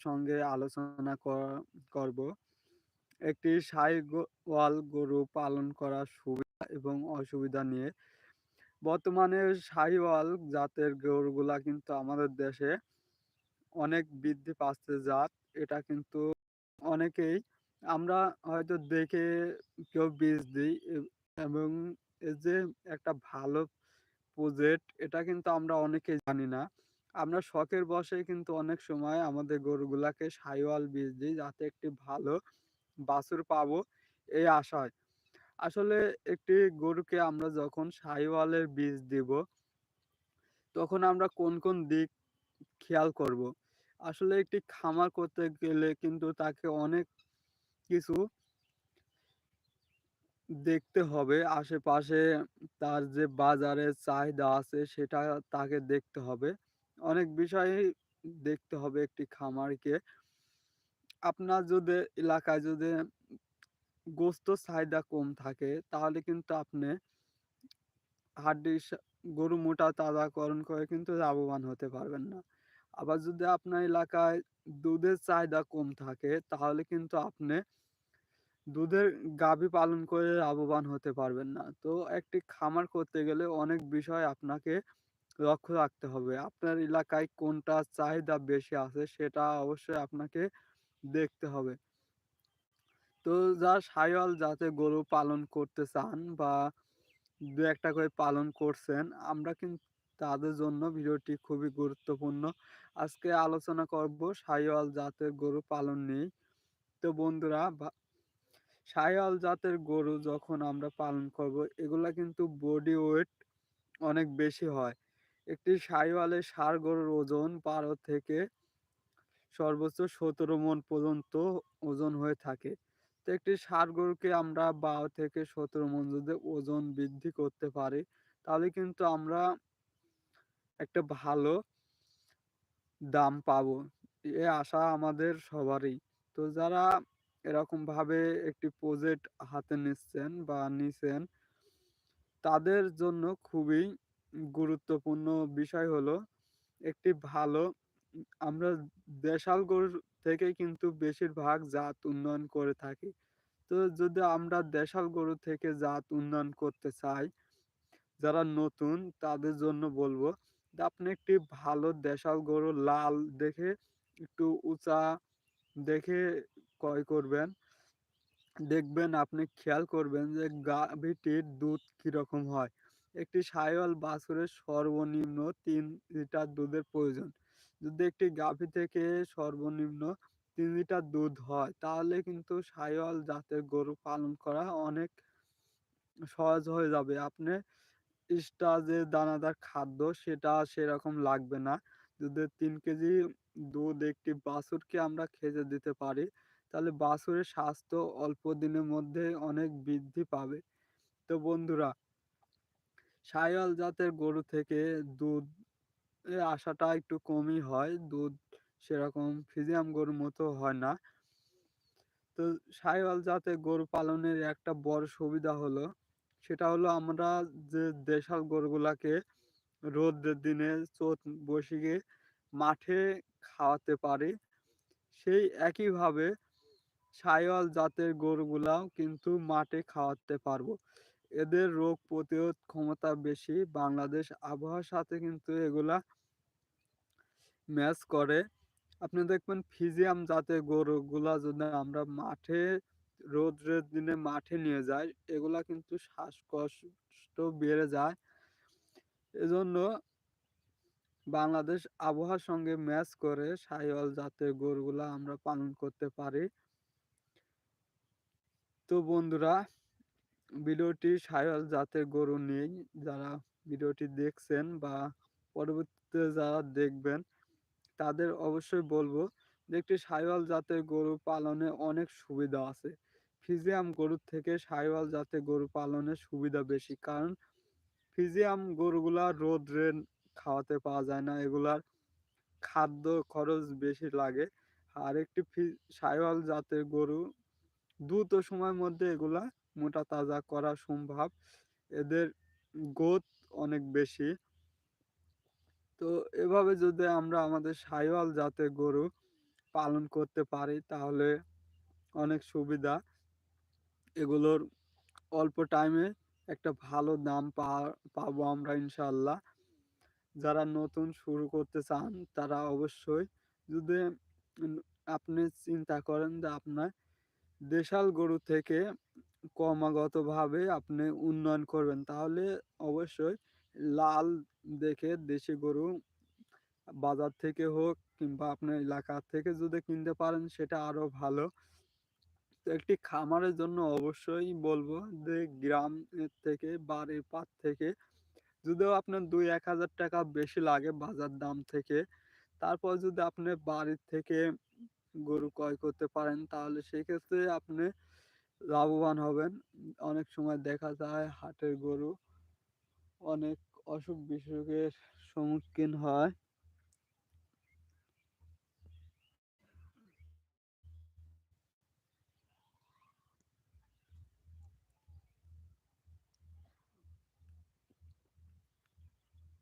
সঙ্গে আলোচনা করব। একটি সাহিওয়াল গরু পালন করার সুবিধা এবং অসুবিধা নিয়ে। বর্তমানে সাহিওয়াল জাতের গরুগুলা কিন্তু আমাদের দেশে অনেক বৃদ্ধি পাচ্ছে জাত। এটা কিন্তু অনেকেই আমরা হয়তো দেখে কেউ বীজ দিই এবং এই যে একটা ভালো প্রজেক্ট, এটা কিন্তু আমরা অনেকেই জানি না। আমরা শখের বসে কিন্তু অনেক সময় আমাদের গরুগুলাকে সাইওয়াল বীজ দিই যাতে একটি ভালো বাছুর পাবো, এই আশায় আসলে একটি গরুকে আমরা যখন সাইওয়ালের বীজ দিব, তখন আমরা কোন কোন দিক খেয়াল করব? আসলে একটি খামার করতে গেলে কিন্তু তাকে অনেক কিছু দেখতে হবে। আশেপাশে তার যে বাজারের চাহিদা আছে সেটা তাকে দেখতে হবে। অনেক বিষয়ই দেখতে হবে একটি খামারকে। আপনার যদি এলাকায় যদি গোস্ত চাহিদা কম থাকে, তাহলে কিন্তু আপনি হাড্ডি গরু মোটা তাজাকরণ করে কিন্তু লাভবান হতে পারবেন না। আবার যদি আপনার এলাকায় দুধের চাহিদা কম থাকে, তাহলে কিন্তু আপনি দুধের গাভী পালন করে লাভবান হতে পারবেন না। তো একটি খামার করতে গেলে অনেক বিষয় আপনাকে লক্ষ্য রাখতে হবে। আপনার এলাকায় কোনটা চাহিদা বেশি আছে সেটা অবশ্যই আপনাকে দেখতে হবে। তো যা সাইওয়াল যাতে গরু পালন করতে চান বা দু একটা করে পালন করছেন, আমরা কিন্তু তাদের জন্য ভিডিওটি খুবই গুরুত্বপূর্ণ। আজকে আলোচনা করব সাইওয়াল জাতের গরু পালন নিয়ে। তো বন্ধুরা সাইওয়াল জাতের গরু যখন আমরা পালন করব, এগুলা কিন্তু বডি ওয়েট অনেক বেশি হয়। একটি সাইওয়ালের ষাঁড় গরুর ওজন বারো থেকে সর্বোচ্চ সতেরো মন পর্যন্ত ওজন হয়ে থাকে। তো একটি ষাঁড় গরুকে আমরা বারো থেকে সতেরো মন যদি ওজন বৃদ্ধি করতে পারি, তাহলে কিন্তু আমরা একটা ভালো দাম পাবো। এ আশা আমাদের সবারই। তো যারা এরকমভাবে একটি প্রজেক্ট হাতে নিচ্ছেন বা নিছেন, তাদের জন্য খুবই গুরুত্বপূর্ণ বিষয় হলো একটি ভালো, আমরা দেশাল গরুর থেকে কিন্তু বেশিরভাগ জাত উন্নয়ন করে থাকি। তো যদি আমরা দেশাল গরু থেকে জাত উন্নয়ন করতে চাই, যারা নতুন তাদের জন্য বলব আপনি একটি ভালো দেশাল গরু লাল দেখে, একটু উঁচা দেখে ক্রয় করবেন। দেখবেন আপনি খেয়াল করবেন যে গাভীটির দুধ কীরকম হয়। একটি সাইওয়াল বাছুরের সর্বনিম্ন তিন লিটার দুধের প্রয়োজন। যদি একটি গাভী থেকে সর্বনিম্ন তিন লিটার দুধ হয়, তাহলে কিন্তু সাইওয়াল জাতের গরু পালন করা অনেক সহজ হয়ে যাবে। আপনি এক্সট্রা যে দানাদার খাদ্য, সেটা সেরকম লাগবে না। যদি তিন কেজি দুধ একটি বাছুরকে আমরা খেতে দিতে পারি, তাহলে বাছুরের স্বাস্থ্য অল্প দিনের মধ্যে অনেক বৃদ্ধি পাবে। তো বন্ধুরা সাইওয়াল জাতের গরু থেকে দুধ আসাটা একটু কমই হয়। দুধ সেরকম ফিজিয়াম গরুর মতো হয় না। তো সাইওয়াল জাতের গরু পালনের একটা বড় সুবিধা হলো, সেটা হলো আমরা যে দেশাল গরুগুলাকে রোদের দিনে চোট বসিয়ে মাঠে খাওয়াতে পারি, সেই একইভাবে সাইওয়াল জাতের গরুগুলাও কিন্তু মাঠে খাওয়াতে পারব। এদের রোগ প্রতিরোধ ক্ষমতা বেশি। বাংলাদেশ আবহাওয়ার সাথে কিন্তু এগুলা ম্যাচ করে। আপনি দেখবেন ফিজিয়াম জাতের গরুগুলা যদি আমরা মাঠে রোদ্রের দিনে মাঠে নিয়ে যাই, এগুলা কিন্তু শ্বাসকষ্ট বেড়ে যায়। এজন্য বাংলাদেশ আবহাওয়ার সঙ্গে ম্যাচ করে সাইওয়াল জাতের গরুগুলা আমরা পালন করতে পারি। তো বন্ধুরা ভিডিওটি সায়ল জাতের গরু নেই যারা ভিডিওটি দেখছেন বা পরবর্তীতে যারা দেখবেন, তাদের অবশ্যই বলব যে একটি সাইওয়াল জাতের গরু পালনে অনেক সুবিধা আছে। ফিজিয়াম গরুর থেকে সাইওয়াল জাতের গরু পালনের সুবিধা বেশি, কারণ ফিজিয়াম গরুগুলা রোদ্রে খাওয়াতে পাওয়া যায় না, এগুলার খাদ্য খরচ বেশি লাগে। আর একটি ফি সাইওয়াল জাতের গরু দ্রুত সময়ের মধ্যে এগুলা মোটা তাজা করা সম্ভব। এদের গোত অনেক বেশি। তো এভাবে যদি আমরা আমাদের সাইওয়াল জাতের গরু পালন করতে পারি, তাহলে অনেক সুবিধা। এগুলোর অল্প টাইমে একটা ভালো দাম পাবো আমরা ইনশাল্লাহ যারা নতুন শুরু করতে চান, তারা অবশ্যই যদি আপনি চিন্তা করেন যে আপনার দেশাল গরু থেকে ক্রমাগতভাবে আপনি উন্নয়ন করবেন তাহলে অবশ্যই লাল দেখে দেশি গরু বাজার থেকে হোক কিংবা আপনার এলাকা থেকে যদি কিনতে পারেন সেটা আরও ভালো। একটি খামারের জন্য অবশ্যই বলব যে গ্রামের থেকে বাড়ির পাশ থেকে যদিও আপনার ২-১,০০০ টাকা বেশি লাগে বাজার দাম থেকে। তারপর যদি আপনি বাড়ির থেকে গরু ক্রয় করতে পারেন তাহলে সেক্ষেত্রে আপনি লাভবান হবেন। অনেক সময় দেখা যায় হাটের গরু অনেক অসুখ-বিসুখের সম্মুখীন হয়।